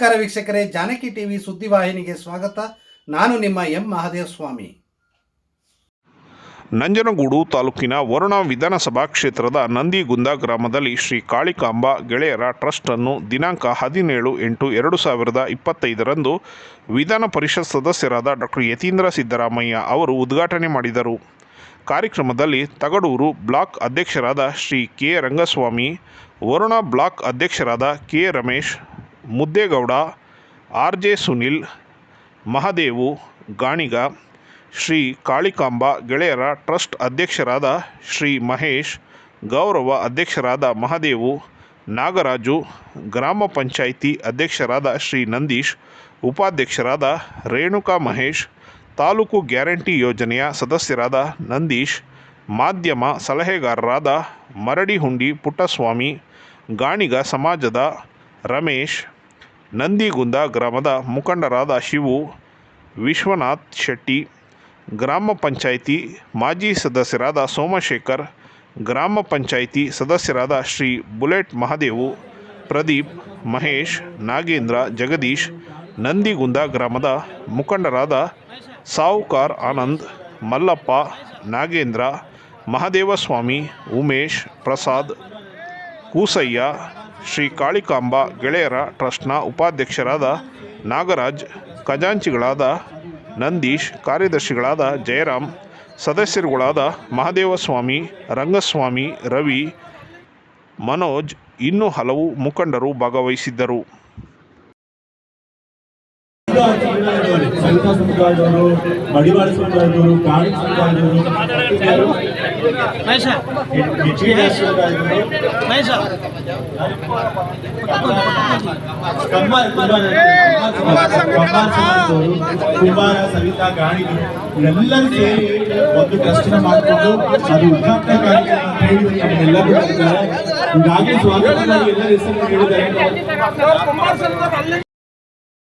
ನಮಸ್ಕಾರ ವೀಕ್ಷಕರೇ, ಜಾನಕಿ ಟಿವಿ ಸುದ್ದಿವಾಹಿನಿಗೆ ಸ್ವಾಗತ. ನಾನು ನಿಮ್ಮ ಎಂ ಮಹಾದೇವ ಸ್ವಾಮಿ ನಂಜನಗೂಡು ತಾಲೂಕಿನ ವರುಣ ವಿಧಾನಸಭಾ ಕ್ಷೇತ್ರದ ನಂದಿಗುಂದ ಗ್ರಾಮದಲ್ಲಿ ಶ್ರೀ ಕಾಳಿಕಾಂಬ ಗೆಳೆಯರ ಟ್ರಸ್ಟ್ ಅನ್ನು ದಿನಾಂಕ ಹದಿನೇಳು ಎಂಟು ಎರಡು ಸಾವಿರದ ಇಪ್ಪತ್ತೈದರಂದು ವಿಧಾನ ಪರಿಷತ್ ಸದಸ್ಯರಾದ ಡಾಕ್ಟರ್ ಯತೀಂದ್ರ ಸಿದ್ದರಾಮಯ್ಯ ಅವರು ಉದ್ಘಾಟನೆ ಮಾಡಿದರು. ಕಾರ್ಯಕ್ರಮದಲ್ಲಿ ತಗಡೂರು ಬ್ಲಾಕ್ ಅಧ್ಯಕ್ಷರಾದ ಶ್ರೀ ಕೆ ರಂಗಸ್ವಾಮಿ, ವರುಣ ಬ್ಲಾಕ್ ಅಧ್ಯಕ್ಷರಾದ K Ramesh Muddegowda R J Sunil, Mahadevu, Ganiga, Shri Kalikamba ಗೆಳೆಯರ ಟ್ರಸ್ಟ್ ಅಧ್ಯಕ್ಷರಾದ ಶ್ರೀ ಮಹೇಶ್, ಗೌರವ ಅಧ್ಯಕ್ಷರಾದ ಮಹದೇವು, ನಾಗರಾಜು, ಗ್ರಾಮ ಪಂಚಾಯಿತಿ ಅಧ್ಯಕ್ಷರಾದ ಶ್ರೀ ನಂದೀಶ್, ಉಪಾಧ್ಯಕ್ಷರಾದ ರೇಣುಕಾ ಮಹೇಶ್, ತಾಲೂಕು ಗ್ಯಾರಂಟಿ ಯೋಜನೆಯ ಸದಸ್ಯರಾದ ನಂದೀಶ್, ಮಾಧ್ಯಮ ಸಲಹೆಗಾರರಾದ ಮರಡಿಹುಂಡಿ ಪುಟ್ಟಸ್ವಾಮಿ, ಗಾಣಿಗ ಸಮಾಜದ ರಮೇಶ್ ನಂದಿಗುಂದ ಗ್ರಾಮದ ಮುಖಂಡರಾದ ಶಿವು ವಿಶ್ವನಾಥ್ ಶೆಟ್ಟಿ, ಗ್ರಾಮ ಪಂಚಾಯಿತಿ ಮಾಜಿ ಸದಸ್ಯರಾದ ಸೋಮಶೇಖರ್, ಗ್ರಾಮ ಪಂಚಾಯಿತಿ ಸದಸ್ಯರಾದ ಶ್ರೀ ಬುಲೆಟ್ ಮಹಾದೇವು, ಪ್ರದೀಪ್, ಮಹೇಶ್, ನಾಗೇಂದ್ರ, ಜಗದೀಶ್, ನಂದಿಗುಂದ ಗ್ರಾಮದ ಮುಖಂಡರಾದ ಸಾವುಕಾರ್ ಆನಂದ್, ಮಲ್ಲಪ್ಪ, ನಾಗೇಂದ್ರ, ಮಹದೇವಸ್ವಾಮಿ, ಉಮೇಶ್, ಪ್ರಸಾದ್, ಕೂಸಯ್ಯ ಶ್ರೀ ಕಾಳಿಕಾಂಬ ಗೆಳೆಯರ ಟ್ರಸ್ಟ್ನ ಉಪಾಧ್ಯಕ್ಷರಾದ ನಾಗರಾಜ್, ಖಜಾಂಚಿಗಳಾದ ನಂದೀಶ್, ಕಾರ್ಯದರ್ಶಿಗಳಾದ ಜಯರಾಮ್, ಸದಸ್ಯರುಗಳಾದ ಮಹದೇವಸ್ವಾಮಿ, ರಂಗಸ್ವಾಮಿ, ರವಿ, ಮನೋಜ್ ಇನ್ನೂ ಹಲವು ಮುಖಂಡರು ಭಾಗವಹಿಸಿದ್ದರು. ಹೆಚ್ಚಿನ ಸಮುದಾಯದವರು ಕಮ್ಮಾರ ಕುಂಬಾರ ಸಮಾಜದವರು ಕುಂಬಾರ ಸವಿತಾ ಗಾಣಿಗರು ಇವರೆಲ್ಲರೂ ಸೇರಿ ಒಂದು ಟ್ರಸ್ಟ್ ಮಾಡಿಕೊಂಡು ಅದು ಉದ್ಘಾಟನಾ ಕಾರ್ಯಕ್ರಮ ಅಂತ ಹೇಳಿ ನಮ್ಮೆಲ್ಲರೂ ಬಂದಿದ್ದಾರೆ ಈಗಾಗಲೇ ಸ್ವಾಗತ ಮಾಡಿ ಎಲ್ಲರ ಹೆಸರು ಹೇಳಿದ್ದಾರೆ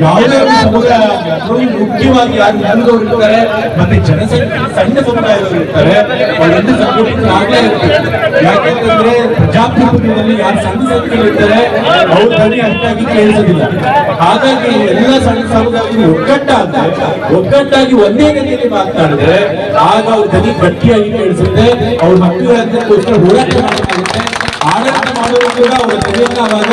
ಯಾವುದೇ ಸಮುದಾಯ ಮುಖ್ಯವಾಗಿ ಯಾರು ಹಿಂದುಳಿದವರು ಇರ್ತಾರೆ, ಮತ್ತೆ ಜನಸಂಖ್ಯೆ ಸಣ್ಣ ಸಮುದಾಯದವರು ಇರ್ತಾರೆ ಅವರೆಲ್ಲ ಆಗಲೇ ಇರ್ತಾರೆ. ಯಾಕೆಂತಂದ್ರೆ ಪ್ರಜಾಪ್ರಭುತ್ವದಲ್ಲಿ ಯಾರು ಸಣ್ಣ ಸಂಖ್ಯೆಯಲ್ಲಿ ಇರ್ತಾರೆ, ಅವ್ರ ಧ್ವನಿ ಅಷ್ಟಾಗಿ ಕೇಳಿಸೋದಿಲ್ಲ. ಹಾಗಾಗಿ ಎಲ್ಲ ಸಣ್ಣ ಸಮುದಾಯಗಳು ಒಗ್ಗಟ್ಟಾದ್ರೆ, ಒಗ್ಗಟ್ಟಾಗಿ ಒಂದೇ ಗತಿಯಲ್ಲಿ ಮಾತನಾಡಿದ್ರೆ, ಆಗ ಅವ್ರ ಧ್ವನಿ ಗಟ್ಟಿಯಾಗಿ ಕೇಳಿಸುತ್ತೆ, ಅವ್ರ ಮಕ್ಕಳ ಹೋರಾಟ ಮಾಡಬೇಕಾಗುತ್ತೆ ಆಡಳಿತ ಮಾಡೋರು ಕೂಡ ಅವರ ಧ್ವನಿಯನ್ನ ಅವಾಗ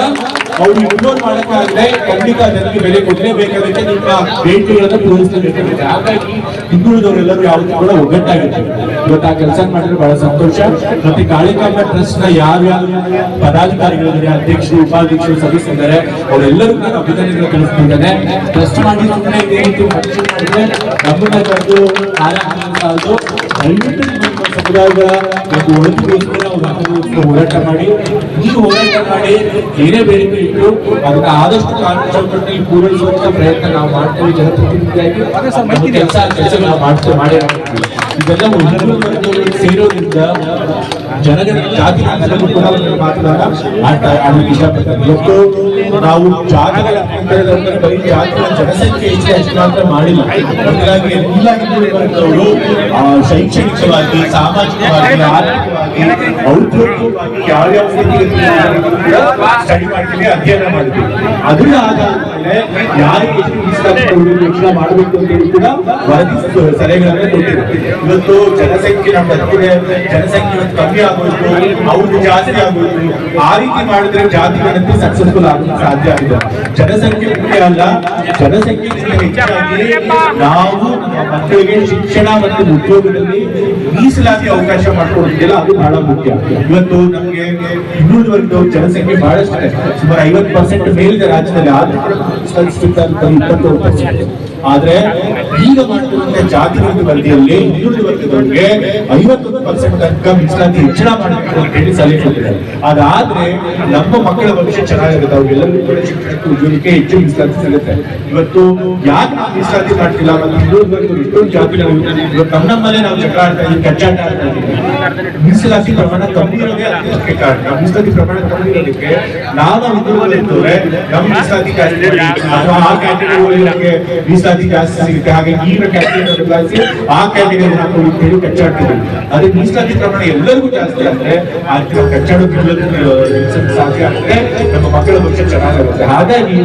ಅವ್ರಿಗೆ ಇಗ್ನೋರ್ ಮಾಡೋಕ್ಕಾಗದೆ ಖಂಡಿತ ಜನರಿಗೆ ಬೆಲೆ ಕೊಡಲೇಬೇಕಾಗುತ್ತೆ ನಿಮ್ಮ ಬೇಡಿಕೆಗಳನ್ನ ಪೂರೈಸಲೇಬೇಕಾಗುತ್ತೆ ಹಾಗಾಗಿ ಹಿಂದುಳಿದವರೆಲ್ಲರೂ ಯಾವತ್ತೂ ಕೂಡ ಒಗ್ಗಟ್ಟಾಗಿರ್ತಾರೆ ಇವತ್ತು ಆ ಕೆಲಸ ಮಾಡಿದ್ರೆ ಬಹಳ ಸಂತೋಷ. ಮತ್ತೆ ಕಾಳಿಕಾಂಬ ಟ್ರಸ್ಟ್ನ ಯಾರು ಪದಾಧಿಕಾರಿಗಳಿದ್ದಾರೆ, ಅಧ್ಯಕ್ಷರು, ಉಪಾಧ್ಯಕ್ಷರು, ಸದಸ್ಯರಿದ್ದಾರೆ, ಅವರೆಲ್ಲರೂ ನಾನು ಅಭಿನಂದನೆಗಳು ತಿಳಿಸ್ತಿದ್ದೇನೆ. ಟ್ರಸ್ಟ್ ಮಾಡಿ ಸುಮ್ಮನೆ ಮಾಡಿದ್ರೆ ನಮ್ಮನ್ನ ಆರಾಧನೆ ದಯವಿಟ್ಟು ಸಮುದಾಯಗಳ ಒಂದು ಒಳಗೆ ಅವ್ರ ಹಕ್ಕುಗೋಸ್ಕರ ಹೋರಾಟ ಮಾಡಿ ಈ ಹೋರಾಟ ಮಾಡಿ ಏನೇ ಬೇಡಿಕೆ ಇಟ್ಟು ಅದನ್ನ ಆದಷ್ಟು ಕಾನೂನು ಚೌಕಟ್ಟಿನಲ್ಲಿ ಪೂರೈಸುವಂತ ಪ್ರಯತ್ನ ನಾವು ಮಾಡ್ತೇವೆ ಜನಪ್ರತಿನಿಧಿಯಾಗಿ. ಕೆಲಸ ಕೆಲಸ ನಾವು ಮಾಡ್ತೇವೆ ಮಾಡೇ ಇದೆಲ್ಲ ಸೇರೋದ್ರಿಂದ ಜನಗಳ ಜಾತಿ ಕೂಡ ಆಡಲಿಕ್ಕೆ ಇಷ್ಟಪಡ್ತಾರೆ. ನಾವು ಜಾತಿಗಳ ಬರೀ ಜಾತಿಗಳ ಜನಸಂಖ್ಯೆ ಹೆಚ್ಚು ಹೆಚ್ಚು ಮಾಡಿಲ್ಲ. ಹಾಗಾಗಿ ಶೈಕ್ಷಣಿಕವಾಗಿ, ಸಾಮಾಜಿಕವಾಗಿ, ಆರ್ಥಿಕವಾಗಿ, ಔದ್ಯೋಗಿಕವಾಗಿ ಯಾವ್ಯಾವ ಸ್ಟಡಿ ಮಾಡ್ತೀವಿ, ಅಧ್ಯಯನ ಮಾಡ್ತೀವಿ. ಅದನ್ನ ಯಾರಿಗೆ ಹೆಚ್ಚಳ ಮಾಡಬೇಕು ಅಂತ ಹೇಳಿ ಕೂಡ ವರದಿ ಸಲಹೆಗಳನ್ನ ಇವತ್ತು ಜನಸಂಖ್ಯೆ ನಮ್ಮ ಜನಸಂಖ್ಯೆ ಕಮ್ಮಿ ಆಗೋಯ್ತು ಅವ್ರದ್ದು ಜಾಸ್ತಿ ಆಗೋಯ್ತು ಆ ರೀತಿ ಮಾಡಿದ್ರೆ ಜಾತಿ ಗಣತಿ ಸಕ್ಸಸ್ಫುಲ್ ಆಗಲು ಸಾಧ್ಯ ಆಗಿದೆ. ಜನಸಂಖ್ಯೆ ಮುಖ್ಯ ಅಲ್ಲ. ಜನಸಂಖ್ಯೆಗಿಂತ ಹೆಚ್ಚಾಗಿ ನಾವು ಮಕ್ಕಳಿಗೆ ಶಿಕ್ಷಣ ಮತ್ತು ಉದ್ಯೋಗದಲ್ಲಿ ಮೀಸಲಾತಿ ಅವಕಾಶ ಮಾಡ್ಕೊಡೋದಿಲ್ಲ ಅದು ಬಹಳ ಮುಖ್ಯ. ಇವತ್ತು ನಮಗೆ ಇನ್ನೂರು ವರ್ಗದವ್ರ ಜನಸಂಖ್ಯೆ ಬಹಳಷ್ಟು ಸುಮಾರು ಐವತ್ತು ಪರ್ಸೆಂಟ್ ಮೇಲಿದೆ ರಾಜ್ಯದಲ್ಲಿ. ಇಪ್ಪತ್ತೇಳು ಪರ್ಸೆಂಟ್ ಆದ್ರೆ ಈಗ ಮಾಡಿರುವಂತಹ ಜಾತಿ ವಿರುದ್ಧ ವರದಿಯಲ್ಲಿ ಹಿಂದುಳಿದ ವರ್ಗದವರಿಗೆ ಐವತ್ತೊಂದು ಪರ್ಸೆಂಟ್ ತನಕ ಮೀಸಲಾತಿ ಹೆಚ್ಚಳ ಮಾಡಬೇಕು ಅಂತ ಹೇಳಿ ಸಲಹೆ ಕೊಟ್ಟಿದ್ದಾರೆ ಅದಾದ್ರೆ ನಮ್ಮ ಮಕ್ಕಳ ಭವಿಷ್ಯ ಚೆನ್ನಾಗಿರುತ್ತೆ, ಅವ್ರಿಗೆಲ್ಲರಿಗೂ ಕೂಡ ಶಿಕ್ಷಣಕ್ಕೆ ಉದ್ಯೋಗಕ್ಕೆ ಹೆಚ್ಚು ಮೀಸಲಾತಿ ಸಿಗುತ್ತೆ. ಇವತ್ತು ಯಾಕೆ ನಾವು ಮೀಸಲಾತಿ ಮಾಡ್ತಿಲ್ಲ? ಮತ್ತು ವರ್ಗದವರು ಇಷ್ಟೊಂದು ಜಾತಿ ಇವತ್ತು ನಮ್ಮ ನಮ್ಮಲ್ಲೇ ನಾವು ಜಗಳ ಆಡ್ತಾ ಇದ್ದೀವಿ ಕಚ್ಚಾಟ ಆಡ್ತಾ ಇದ್ದೀವಿ. ಮೀಸಲಾತಿ ಪ್ರಮಾಣ ಕಮ್ಮಿ ಇರೋದೇ ಅದಕ್ಕೆ ಕಾರಣ. ಮೀಸಲಾತಿ ಪ್ರಮಾಣ ಕಮ್ಮಿ ಇರೋದಕ್ಕೆ ನಾವು ಹಿಂದುಳಿದವರಿದ್ದವ್ರೆ ನಮ್ಮ ಮೀಸಲಾತಿ ಕ್ಯಾಟಗರಿ ಆ ಕ್ಯಾಟಗರಿ ಮೀಸಲಾತಿ ಮೀಸಲಾತಿ ಜಾಸ್ತಿ ಸಿಗುತ್ತೆ ಹಾಗೆ ಈಗ ಕ್ಯಾಟಗರಿ ಆ ಕ್ಯಾಟಗರಿ ಹಾಕೊಳ್ಳಿ ಅಂತೇಳಿ ಕಚ್ಚಾಡ್ತಿದ್ವಿ ಅದೇ ಮೀಸಲಾತಿ ಪ್ರಮಾಣ ಎಲ್ಲರಿಗೂ ಜಾಸ್ತಿ ಆದ್ರೆ ಆ ಕಚ್ಚಾಡೋದು ಸಾಧ್ಯ ಆಗುತ್ತೆ ನಮ್ಮ ಮಕ್ಕಳ ಭವಿಷ್ಯ ಚೆನ್ನಾಗಿರುತ್ತೆ ಹಾಗಾಗಿ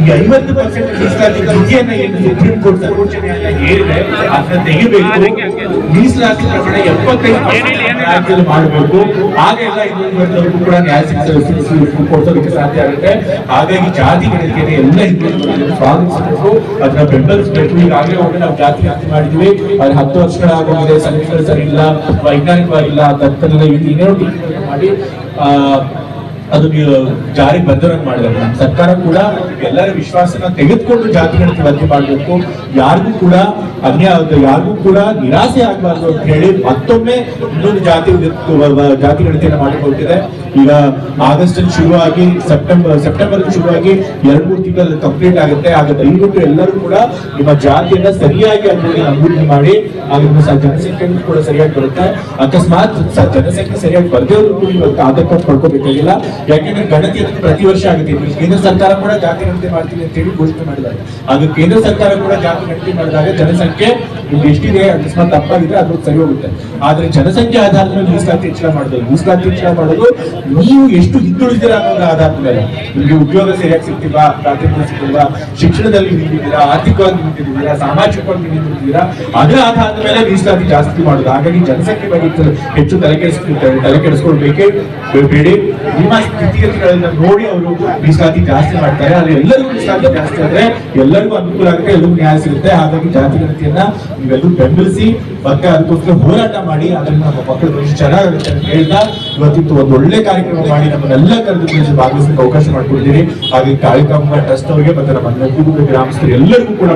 ಈ ಐವತ್ತು ಪರ್ಸೆಂಟ್ ಮೀಸಲಾತಿ ಮಿತಿಯನ್ನ ಏನು ಸುಪ್ರೀಂ ಕೋರ್ಟ್ ಸರ್ವೋಚ್ಚ ನ್ಯಾಯಾಲಯ ಏನಿದೆ ಅದನ್ನ ತೆಗಿಬೇಕು. ಮೀಸಲಾತಿ ಪ್ರಮಾಣ ಎಪ್ಪತ್ತೈದು ರಾಜ್ಯದಲ್ಲಿ ಮಾಡಬೇಕು. ಹಾಗೆ ಎಲ್ಲ ಹಿಂದುಳಿದ ಕೂಡ ನ್ಯಾಯ ಶಿಕ್ಷಣ ಕೊಡ್ಸೋದಕ್ಕೆ ಸಾಧ್ಯ ಆಗುತ್ತೆ. ಹಾಗಾಗಿ ಜಾತಿ ಗಣಿಕೆಗೆ ಎಲ್ಲ ಹಿಂದುಳಿದ ವರ್ಗದವರು ಸ್ವಾಗತಿಸಬೇಕು. ಅದನ್ನ ಬೆಂಬಲಿಸಬೇಕು. ಈಗಾಗಲೇ ಒಮ್ಮೆ ನಾವು ಜಾತಿ ಗಣತಿ ಮಾಡಿದ್ವಿ. ಅದು ಹತ್ತು ವರ್ಷಗಳಾಗೋಗಿದೆ. ಸಮೀಕ್ಷೆಗಳು ಸರಿ ಇಲ್ಲ ವೈಜ್ಞಾನಿಕವಾಗಿಲ್ಲ. ಅಂತ ಇನ್ನೇನು ಮಾಡಿ ಅದು ನೀವು ಜಾರಿ ಬಂದವರಂಗ್ ಮಾಡಬೇಕು ನಮ್ಮ ಸರ್ಕಾರ ಕೂಡ ಎಲ್ಲರ ವಿಶ್ವಾಸನ ತೆಗೆದುಕೊಂಡು ಜಾತಿ ಗಣತಿ ವರದಿ ಮಾಡಬೇಕು. ಯಾರಿಗೂ ಕೂಡ ಆಗುತ್ತೆ, ಯಾರಿಗೂ ಕೂಡ ನಿರಾಸೆ ಆಗಬಾರ್ದು ಅಂತ ಹೇಳಿ ಮತ್ತೊಮ್ಮೆ ಇನ್ನೊಂದು ಜಾತಿ ಜಾತಿ ಗಣತಿಯನ್ನು ಮಾಡಿಕೊಟ್ಟಿದೆ ಈಗ ಆಗಸ್ಟ್ ಶುರುವಾಗಿ ಸೆಪ್ಟೆಂಬರ್ ಸೆಪ್ಟೆಂಬರ್ ಶುರುವಾಗಿ ಎರಡ್ ಮೂರು ತಿಂಗಳಲ್ಲಿ ಕಂಪ್ಲೀಟ್ ಆಗುತ್ತೆ. ಆಗ ದಯವಿಟ್ಟು ಎಲ್ಲರೂ ಕೂಡ ನಿಮ್ಮ ಜಾತಿಯನ್ನ ಸರಿಯಾಗಿ ಅಭಿವೃದ್ಧಿ ಮಾಡಿ. ಆಗ ಜನಸಂಖ್ಯೆ ಕೂಡ ಸರಿಯಾಗಿ ಬರುತ್ತೆ. ಅಕಸ್ಮಾತ್ ಜನಸಂಖ್ಯೆ ಸರಿಯಾಗಿ ಬರದೇ ಕೂಡ ಇವತ್ತು ಆತಂಕ ಪಡ್ಕೋಬೇಕಾಗಿಲ್ಲ. ಯಾಕೆಂದ್ರೆ ಗಣತಿ ಪ್ರತಿ ವರ್ಷ ಆಗುತ್ತೆ. ಕೇಂದ್ರ ಸರ್ಕಾರ ಕೂಡ ಜಾತಿ ಗಣತಿ ಮಾಡ್ತೀವಿ ಅಂತ ಹೇಳಿ ಘೋಷಣೆ ಮಾಡಿದ್ದಾರೆ. ಅದು ಕೇಂದ್ರ ಸರ್ಕಾರ ಕೂಡ ಜಾತಿ ಗಣತಿ ಮಾಡಿದಾಗ ಜನಸಂಖ್ಯೆ ನಿಮ್ಗೆ ಎಷ್ಟಿದೆ, ಅಕಸ್ಮಾತ್ ತಪ್ಪಾಗಿದ್ರೆ ಅದು ಸರಿ ಹೋಗುತ್ತೆ. ಆದ್ರೆ ಜನಸಂಖ್ಯೆ ಆಧಾರದ ಮೇಲೆ ಮೀಸಲಾತಿ ಹೆಚ್ಚಳ ಮಾಡೋದು ಮೀಸಲಾತಿ ಹೆಚ್ಚಳ ಮಾಡೋದು ನೀವು ಎಷ್ಟು ಹಿಂದುಳಿದಿರ ಅನ್ನೋದ್ರ ಆಧಾರದ ಮೇಲೆ ನಿಮಗೆ ಉದ್ಯೋಗ ಸರಿಯಾಗಿ ಸಿಗ್ತಿಲ್ಲ ಪ್ರಾತಿನಿಧ್ಯ ಸಿಗ್ತಿಲ್ಲ ಶಿಕ್ಷಣದಲ್ಲಿ ನಿಂತಿದ್ದೀರಾ? ಆರ್ಥಿಕವಾಗಿ ನಿಂತಿದ್ದೀರಾ? ಸಾಮಾಜಿಕವಾಗಿ ನಿಂತಿದ್ದೀರಾ? ಅದರ ಆಧಾರದ ಮೇಲೆ ಮೀಸಲಾತಿ ಜಾಸ್ತಿ ಮಾಡೋದು. ಹಾಗಾಗಿ ಜನಸಂಖ್ಯೆ ಬಗ್ಗೆ ಹೆಚ್ಚು ತಲೆ ಕೆಡಿಸ್ಕೊಳ್ತಾರೆ ತಲೆ ಕೆಡಿಸ್ಕೊಳ್ಬೇಕೇ ಬೇಡಿ. ನಿಮ್ಮ ಸ್ಥಿತಿಗತಿಗಳನ್ನ ನೋಡಿ ಅವರು ಮೀಸಲಾತಿ ಜಾಸ್ತಿ ಮಾಡ್ತಾರೆ. ಆದ್ರೆ ಎಲ್ಲರಿಗೂ ಮೀಸಲಾತಿ ಜಾಸ್ತಿ ಆದ್ರೆ ಎಲ್ಲರಿಗೂ ಅನುಕೂಲ ಆಗುತ್ತೆ, ಎಲ್ಲರಿಗೂ ನ್ಯಾಯ ಸಿಗುತ್ತೆ. ಹಾಗಾಗಿ ಜಾತಿ ಗಣತಿಯನ್ನ ನೀವೆಲ್ಲರೂ ಬೆಂಬಲಿಸಿ ಮತ್ತೆ ಅದಕ್ಕೋಸ್ಕರ ಹೋರಾಟ ಮಾಡಿ, ಅದನ್ನ ನಮ್ಮ ಮಕ್ಕಳ ಚೆನ್ನಾಗಿರುತ್ತೆ ಅಂತ ಹೇಳ್ತಾ ಇವತ್ತಿತ್ತು ಒಂದು ಒಳ್ಳೆ ಕಾರ್ಯಕ್ರಮ ಮಾಡಿ ನಮ್ಮನ್ನೆಲ್ಲ ಕರೆದು ಭಾಗವಹಿಸಲಿಕ್ಕೆ ಅವಕಾಶ ಮಾಡಿಕೊಡ್ತೀನಿ ಹಾಗೆ ಕಾಳಿಕಾಂಬ ಟ್ರಸ್ಟ್ ಅವರಿಗೆ ಮತ್ತೆ ನಮ್ಮ ಗ್ರಾಮಸ್ಥರು ಎಲ್ಲರಿಗೂ ಕೂಡ